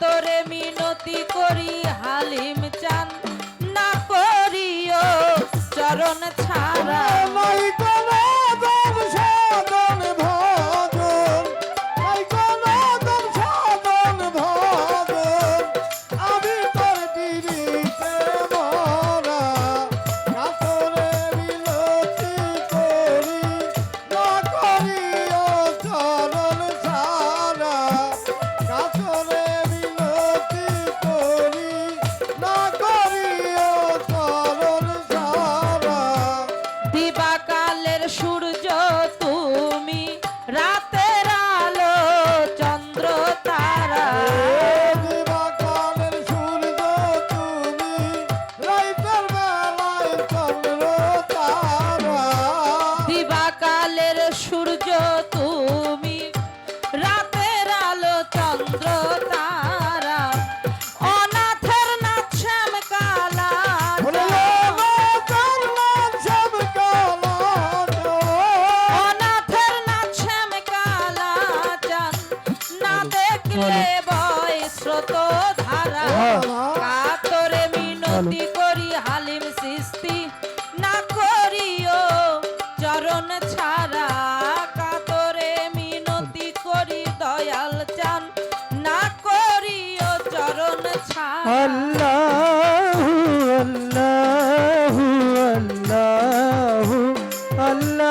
তোরে মিনতি করি হালিম চান না করিও চরণ ছাড়া।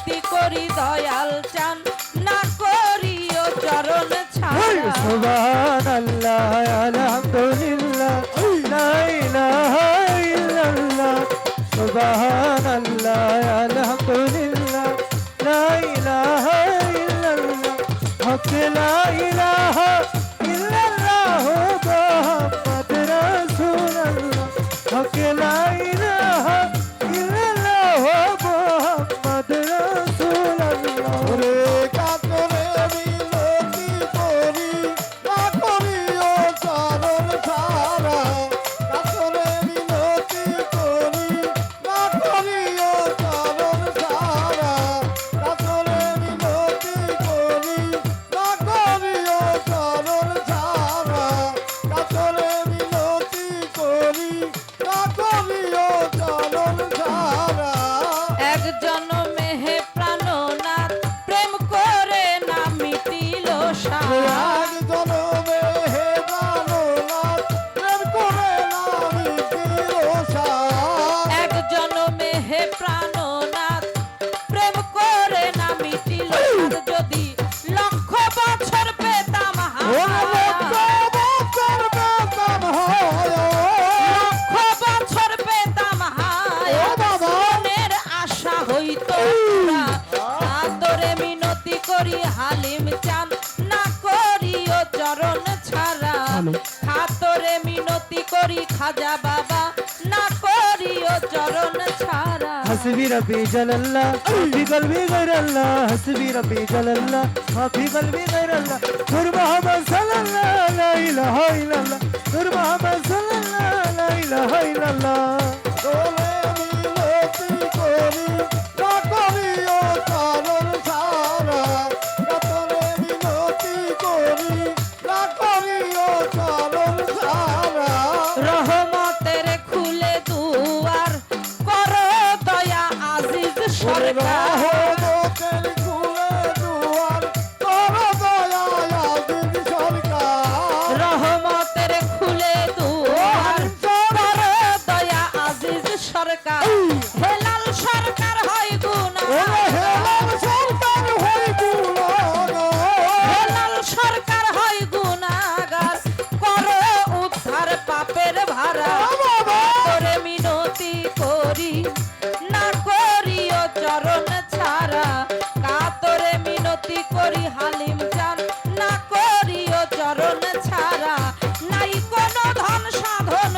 অতি করি দয়াল চান না করিও চরণ সুবহান আল্লাহ আলহামদুলিল্লাহ লা আল্লাহ don't know. চরে মিনতি করি খাজা বাবা। না করিও চরণ ছাড়া। হাসবি রবি জালাল্লাহ, হাসবি কলবি গায়রাল্লাহ, হাসবি রবি জালাল্লাহ হাফি কলবি গায়রাল্লাহ। নূর মোহাম্মদ সাল্লাল্লাহু আলাইহি ওয়া সাল্লাম, নূর মোহাম্মদ সাল্লাল্লাহু আলাইহি ওয়া ইল্লাল্লাহ হালিম চান না করিও চরণ ছাড়া নাই কোনো ধন সাধন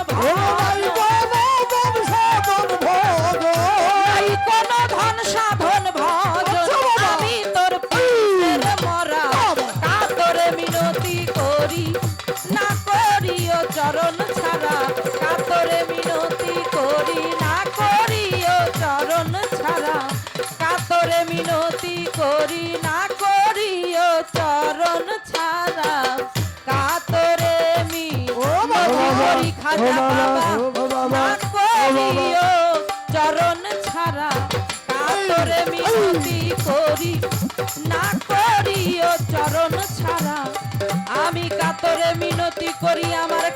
নাই কোনো ধন সাধন ভজন আমি তোর পীরের মরা। কাতরে মিনতি করি। না করিও চরণ ছাড়া কাতরে মিনতি করি। না করিও চরণ ছাড়া কাতরে মিনতি করি। না বাবা চরণ ছাড়া কাতরে মিনতি করি না করিও চরণ ছাড়া। আমি কাতরে মিনতি করি আমার